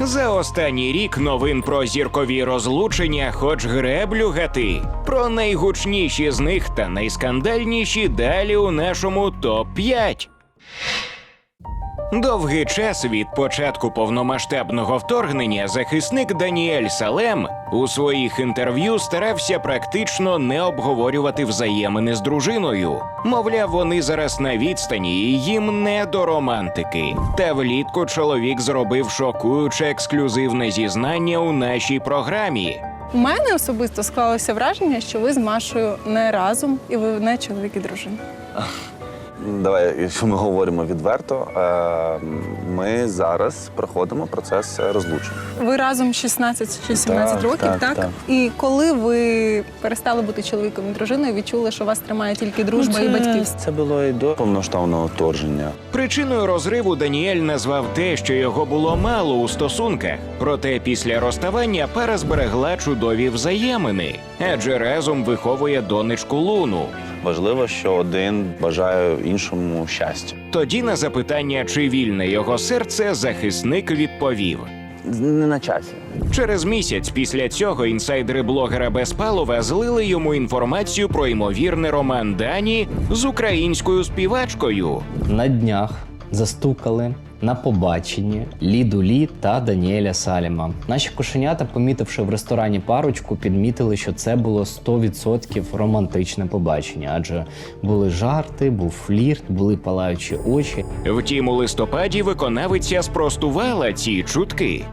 За останній рік новин про зіркові розлучення, хоч греблю гати. Про найгучніші з них та найскандальніші далі у нашому топ 5 Довгий час від початку повномасштабного вторгнення захисник Даніель Салем у своїх інтерв'ю старався практично не обговорювати взаємини з дружиною. Мовляв, вони зараз на відстані і їм не до романтики. Та влітку чоловік зробив шокуюче ексклюзивне зізнання у нашій програмі. У мене особисто склалося враження, що ви з Машою не разом і ви не чоловік і дружина. Давай, якщо ми говоримо відверто, е, ми зараз проходимо процес розлучення. Ви разом 16 чи 17 Так, років, так, так, так. І коли ви перестали бути чоловіком і дружиною, відчули, що вас тримає тільки дружба і батьківство. Це було і до повноштовного вторгнення. Причиною розриву Даніель назвав те, що його було мало у стосунках. Проте після розставання пара зберегла чудові взаємини, адже разом виховує донечку Луну. Важливо, що один бажає іншому щастя. Тоді на запитання, чи вільне його серце, захисник відповів. Не на часі. Через місяць після цього інсайдери блогера Безпалова злили йому інформацію про ймовірний роман Дані з українською співачкою. На днях застукали на побаченні Ліду Лі та Даніеля Саліма. Наші кошенята, помітивши в ресторані парочку, підмітили, що це було 100% романтичне побачення, адже були жарти, був флірт, були палаючі очі. Втім, у листопаді виконавиця спростувала ці чутки.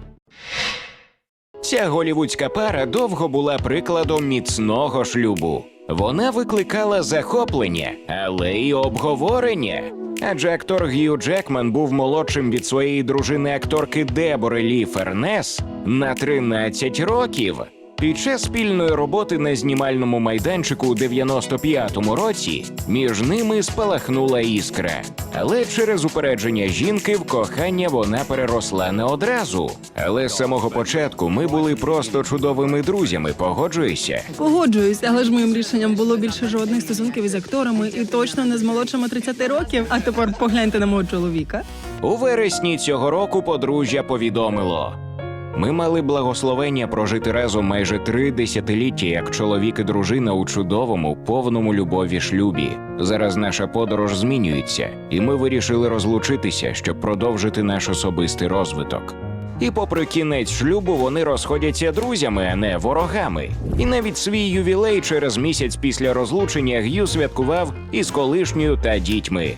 Ця голівудська пара довго була прикладом міцного шлюбу. Вона викликала захоплення, але й обговорення. Адже актор Гью Джекман був молодшим від своєї дружини акторки Дебори Лі Фернес на 13 років. Під час спільної роботи на знімальному майданчику у 95-му році між ними спалахнула іскра. Але через упередження жінки в кохання вона переросла не одразу. Але з самого початку ми були просто чудовими друзями, погоджуйся. Погоджуюсь, але ж моїм рішенням було більше жодних стосунків із акторами і точно не з молодшими 30 років. А тепер погляньте на мого чоловіка. У вересні цього року подружжя повідомило. Ми мали благословення прожити разом майже три десятиліття як чоловік і дружина у чудовому, повному любові шлюбі. Зараз наша подорож змінюється, і ми вирішили розлучитися, щоб продовжити наш особистий розвиток. І попри кінець шлюбу вони розходяться друзями, а не ворогами. І навіть свій ювілей через місяць після розлучення Г'ю святкував із колишньою та дітьми.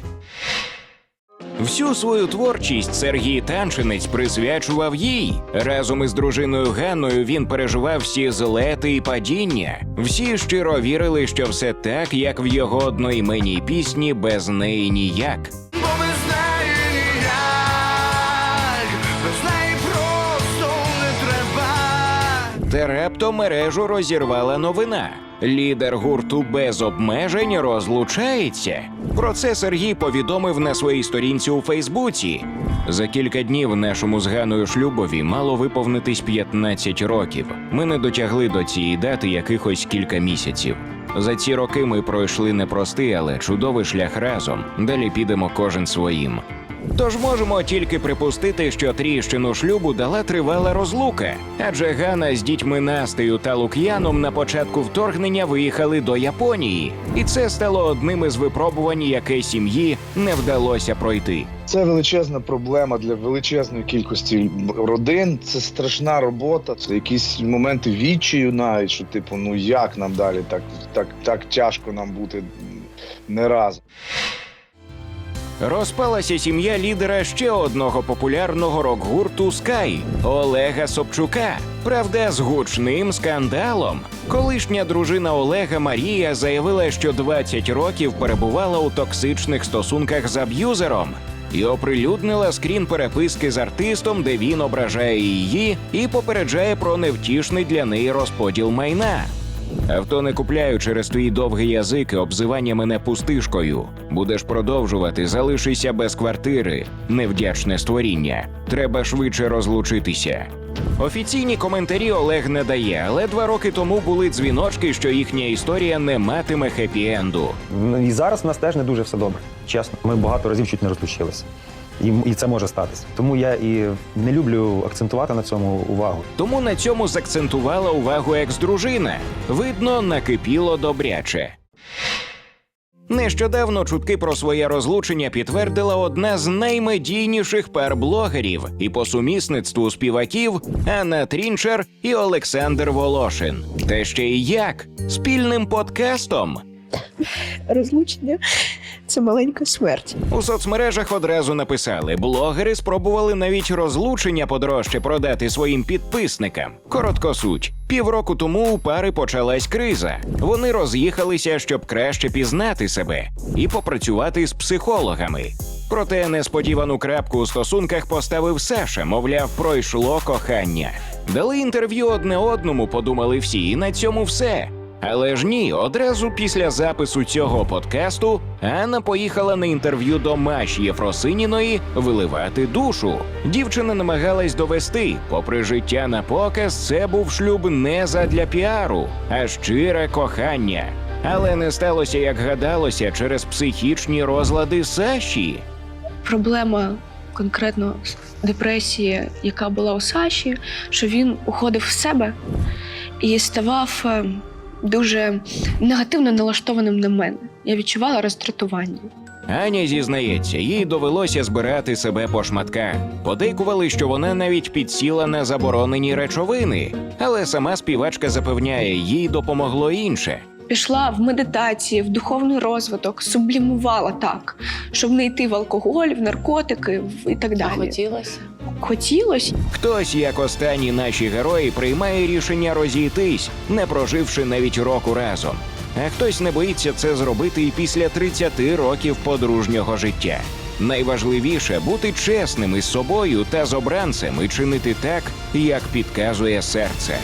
Всю свою творчість Сергій Танчинець присвячував їй. Разом із дружиною Ганною він переживав всі злети і падіння. Всі щиро вірили, що все так, як в його одноіменній пісні без неї ніяк. Та раптом мережу розірвала новина. Лідер гурту без обмежень розлучається. Про це Сергій повідомив на своїй сторінці у Фейсбуці. За кілька днів нашому з Ганою шлюбові мало виповнитись 15 років. Ми не дотягли до цієї дати якихось кілька місяців. За ці роки ми пройшли непростий, але чудовий шлях разом. Далі підемо кожен своїм. Тож можемо тільки припустити, що тріщину шлюбу дала тривала розлука, адже Гана з дітьми Настею та Лук'яном на початку вторгнення виїхали до Японії, і це стало одним із випробувань, яке сім'ї не вдалося пройти. Це величезна проблема для величезної кількості родин. Це страшна робота. Це якісь моменти відчаю, навіть що типу, ну як нам далі, так, так, так тяжко нам бути не разом. Розпалася сім'я лідера ще одного популярного рок-гурту Sky Олега Собчука. Правда, з гучним скандалом. Колишня дружина Олега Марія заявила, що 20 років перебувала у токсичних стосунках з аб'юзером. І оприлюднила скрін переписки з артистом, де він ображає її і попереджає про невтішний для неї розподіл майна. Авто не купляю через твій довгий язик і обзивання мене пустишкою. Будеш продовжувати, залишися без квартири. Невдячне створіння. Треба швидше розлучитися. Офіційні коментарі Олег не дає, але два роки тому були дзвіночки, що їхня історія не матиме хеппі-енду. Ну, І зараз в нас теж не дуже все добре. Чесно, ми багато разів чуть не розлучилися. І, і це може статися. Тому я і не люблю акцентувати на цьому увагу. Тому на цьому закцентувала увагу екс-дружина. Видно, накипіло добряче. Нещодавно чутки про своє розлучення підтвердила одна з наймедійніших пар блогерів і по сумісництву співаків Анна Трінчер і Олександр Волошин. Та ще й як спільним подкастом. Розлучення це маленька смерть. У соцмережах одразу написали: блогери спробували навіть розлучення подорожче продати своїм підписникам. Коротко суть. Півроку тому у пари почалась криза. Вони роз'їхалися, щоб краще пізнати себе і попрацювати з психологами. Проте несподівану крапку у стосунках поставив Саша, мовляв, пройшло кохання. Дали інтерв'ю одне одному, подумали всі, і на цьому все. Але ж ні, одразу після запису цього подкасту Анна поїхала на інтерв'ю до Маші Єфросиніної виливати душу. Дівчина намагалась довести, попри життя на показ, це був шлюб не задля піару, а щире кохання. Але не сталося, як гадалося, через психічні розлади Саші. Проблема конкретно депресії, яка була у Саші, що він уходив в себе і ставав е, дуже негативно налаштованим на мене. Я відчувала роздратування. Аня зізнається, їй довелося збирати себе по шматках. Подейкували, що вона навіть підсіла на заборонені речовини, але сама співачка запевняє, їй допомогло інше. Пішла в медитації, в духовний розвиток, сублімувала так, щоб не йти в алкоголь, в наркотики в- і так далі. Хотілося. Хотілося. Хтось, як останні наші герої, приймає рішення розійтись, не проживши навіть року разом. А хтось не боїться це зробити і після 30 років подружнього життя. Найважливіше бути чесним із собою та з обранцем і чинити так, як підказує серце.